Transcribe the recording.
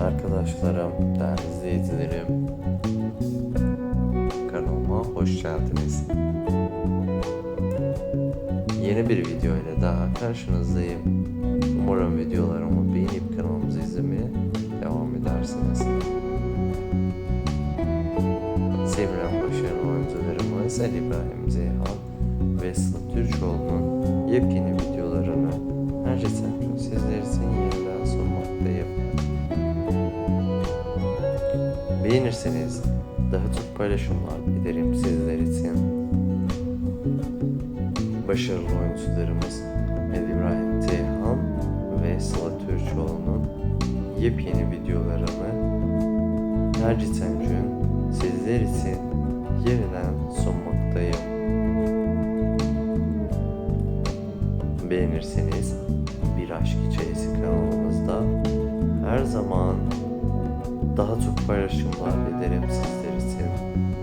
Arkadaşlarım, değerli izleyicilerim, kanalıma hoş geldiniz. Yeni bir video ile daha karşınızdayım. Umarım videolarımı beğenip kanalımızı izlemeye devam edersiniz. Sevilen başarılı oyuncularımız Ali İbrahim Zeyhan ve Sıla Türkoğlu'nun Beğenirseniz daha çok paylaşımlar ederim sizler için. Başarılı oyuncularımız Ali İbrahim Ceyhan ve Sıla Türkoğlu'nun yepyeni videolarını her geçen gün sizler için yeniden sunmaktayım. Beğenirseniz Bir Aşk Hikayesi kanalımızda her zaman daha çok paylaşımlar ederim sizleri seviyorum.